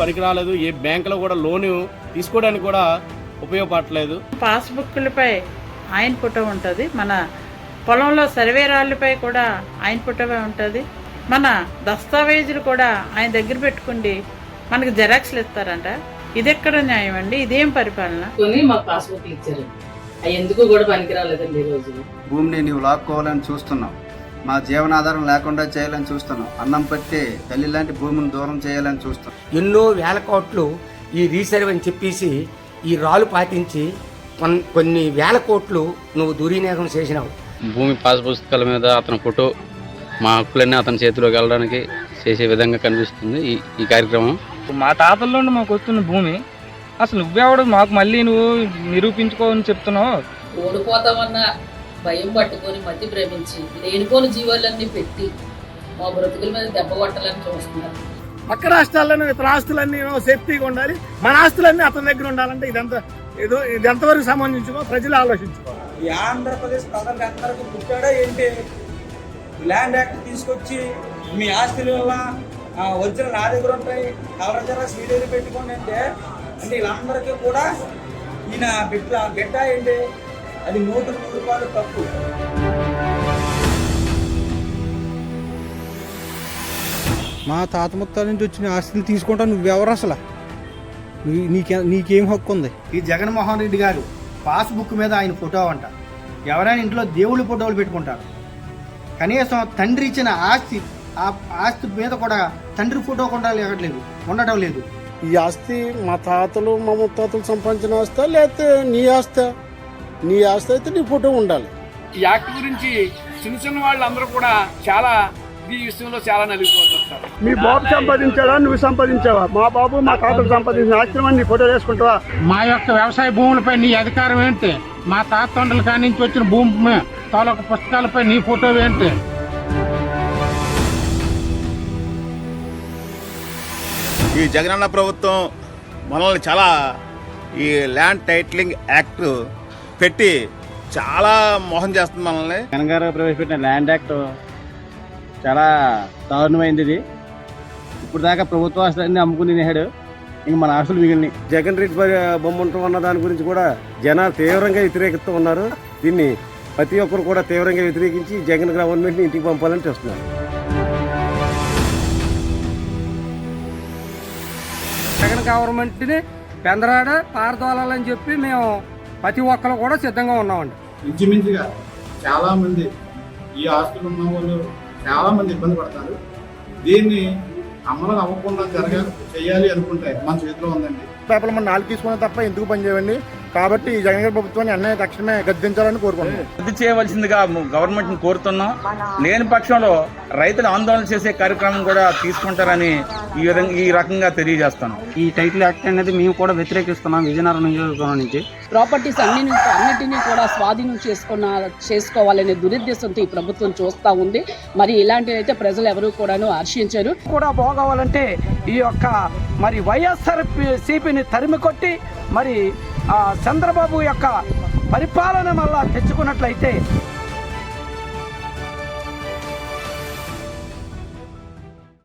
పనికి రాలేదు ఏ బ్యాంకులో కూడా లోను తీసుకోవడానికి కూడా ఉపయోగపడట్లేదు. పాస్బుక్లపై ఆయన ఫోటో ఉంటుంది. మన పొలంలో సర్వే రాళ్ళపై కూడా ఆయన ఫోటోవే ఉంటుంది. మన దస్తావేజులు కూడా ఆయన దగ్గర పెట్టుకుండి మనకి జెరాక్స్లు ఇస్తారంట. ఇది ఎక్కడ న్యాయం అండి? ఇదేం పరిపాలన? కొని మాకు పాస్బుక్ ఇచ్చారు ఎందుకు కూడా పనికి రాలేదండి ఈ రోజు? భూమిని నీవు లాక్కోవాలని చూస్తున్నావు. మా జీవనాధారం లేకుండా చేయాలని చూస్తున్నావు అన్నం పెట్టి తల్లి లాంటి భూమిని దూరం చేయాలని చూస్తున్నావు ఎన్నో వేల కోట్లు ఈ రీసర్వ్ అని చెప్పేసి ఈ రాళ్ళు పాటించి కొన్- కొన్ని వేల కోట్లు నువ్వు దుర్వినియోగం చేసినావు. భూమి పాస్ పుస్తకాల మీద అతని ఫోటో మా హక్కులన్నీ అతని చేతిలోకి వెళ్ళడానికి చేసే విధంగా కనిపిస్తుంది ఈ ఈ కార్యక్రమం. మా తాతల నుండి మాకు వస్తున్న భూమి. అసలు నువ్వెవడు? మాకు మళ్ళీ నువ్వు నిరూపించుకోవని చెప్తున్నావు. ఓడిపోతామన్న భయం పట్టుకొని మధ్య ప్రేమించి లేనిపోని జీవాలన్నీ పెట్టి మా బ్రతుకుల మీద దెబ్బ కొట్టాలని చూస్తున్నారు. పక్క రాష్ట్రాల్లోనే ఇతర ఆస్తులన్నీ సేఫ్టీగా ఉండాలి. మన ఆస్తులన్నీ అతని దగ్గర ఉండాలంటే ఇదంతా ఏదో ఇది ఎంతవరకు సంబంధించుకో ప్రజలు ఆలోచించుకోవాలి. ఈ ఆంధ్రప్రదేశ్ ప్రజలకు అందరికి పుట్టాడా ఏంటి? ల్యాండ్ యాక్ట్ తీసుకొచ్చి మీ ఆస్తుల వల్ల ఒరిజినల్ నా దగ్గర ఉంటాయి కలర్ మీ దగ్గర పెట్టుకోండి అంటే అంటే వీళ్ళందరికీ కూడా ఈయన బిడ్డ బిడ్డ ఏంటి? అది నూట రూపాయలు తప్పు. మా తాత ముత్తాల నుంచి వచ్చిన ఆస్తులు తీసుకుంటా నువ్వెవరు అసలు? నీకే నీకేం హక్కు ఉంది? ఈ జగన్మోహన్ రెడ్డి గారు పాస్బుక్ మీద ఆయన ఫోటో అంట. ఎవరైనా ఇంట్లో దేవుళ్ళ ఫోటోలు పెట్టుకుంటారు. కనీసం తండ్రి ఇచ్చిన ఆస్తి ఆ ఆస్తి మీద కూడా తండ్రి ఫోటో కూడా లేదు ఉండటం లేదు. ఈ ఆస్తి మా తాతలు మా ముత్తాతలు సంపాదించిన ఆస్తా లేకపోతే నీ ఆస్త? నీ ఆస్తి అయితే నీ ఫోటో ఉండాలి. ఈ యాక్ట్ గురించి చిన్న చిన్న వాళ్ళందరూ కూడా చాలా ఈ విషయంలో చాలా నలిగిపోతుంటారు మీ బాబు సంపాదించాడా? నువ్వు సంపాదించావా? మా బాబు మా తాతలు సంపాదించిన ఆశ్రమాన్ని నీ ఫోటో వేసుకుంటావా? మా యొక్క వ్యవసాయ భూములపై నీ అధికారం ఏంటి? మా తాత తండ్రుల కాడి నుంచి వచ్చిన భూమి తాలూకు పుస్తకాలపై నీ ఫోటో ఏంటి? ఈ జగనన్న ప్రభుత్వం మనల్ని చాలా ఈ ల్యాండ్ టైటిలింగ్ యాక్ట్ పెట్టి చాలా మోసం చేస్తుంది మనల్ని. జగన్ గారు ప్రవేశపెట్టిన ల్యాండ్ యాక్ట్ చాలా దారుణమైంది ఇది. ఇప్పుడు దాకా ప్రభుత్వ ఆస్తులన్నీ అమ్ముకుని నేడు ఇంక మన ఆస్తులు మిగిలినాయి. జగన్ రెడ్డి బొమ్మ ఉండటం అన్న దాని గురించి కూడా జనాలు తీవ్రంగా వ్యతిరేకిస్తూ ఉన్నారు. దీన్ని ప్రతి ఒక్కరు కూడా తీవ్రంగా వ్యతిరేకించి జగన్ గవర్నమెంట్ని ఇంటికి పంపాలని చూస్తున్నారు. జగన్ గవర్నమెంట్ని పెందరాడ పారదోలాలని చెప్పి మేము ప్రతి ఒక్కరు కూడా సిద్ధంగా ఉన్నామండి. ఇంచుమించుగా చాలా మంది ఈ ఆస్తులు ఉన్న వాళ్ళు చాలా మంది ఇబ్బంది పడతారు. దీన్ని అమలు అవ్వకుండా జరగ చేయాలి అనుకుంటే మన చేతిలో ఉందండి. పేపర్లు మన నాలుగు తీసుకున్న తప్ప ఎందుకు పనిచేయండి కాబట్టి ఈ జగన్ గారి ప్రభుత్వాన్ని అన్నయ్య తక్షణమే గద్దించాలని కోరుకుంటున్నాను రద్దు చేయవలసిందిగా గవర్నమెంట్ని కోరుతున్నాం. లేని పక్షంలో రైతులు ఆందోళన చేసే కార్యక్రమం కూడా తీసుకుంటారని ఈ విధంగా ఈ రకంగా తెలియజేస్తాను ఈ టైటిల్ యాక్ట్ అనేది మేము కూడా వ్యతిరేకిస్తున్నాం విజయనగరం నియోజకవర్గం నుంచి. ప్రాపర్టీస్ అన్ని అన్నిటినీ కూడా స్వాధీనం చేసుకున్న చేసుకోవాలనే దురుద్దేశంతో ఈ ప్రభుత్వం చూస్తూ ఉంది. మరి ఇలాంటివి అయితే ప్రజలు ఎవరు కూడాను హర్షించారు. కూడా బాగోవాలంటే ఈ యొక్క మరి వైఎస్ఆర్ సిపిని తరిమి కొట్టి మరి చంద్రబాబు యొక్క పరిపాలన మళ్ళా తెచ్చుకున్నట్లయితే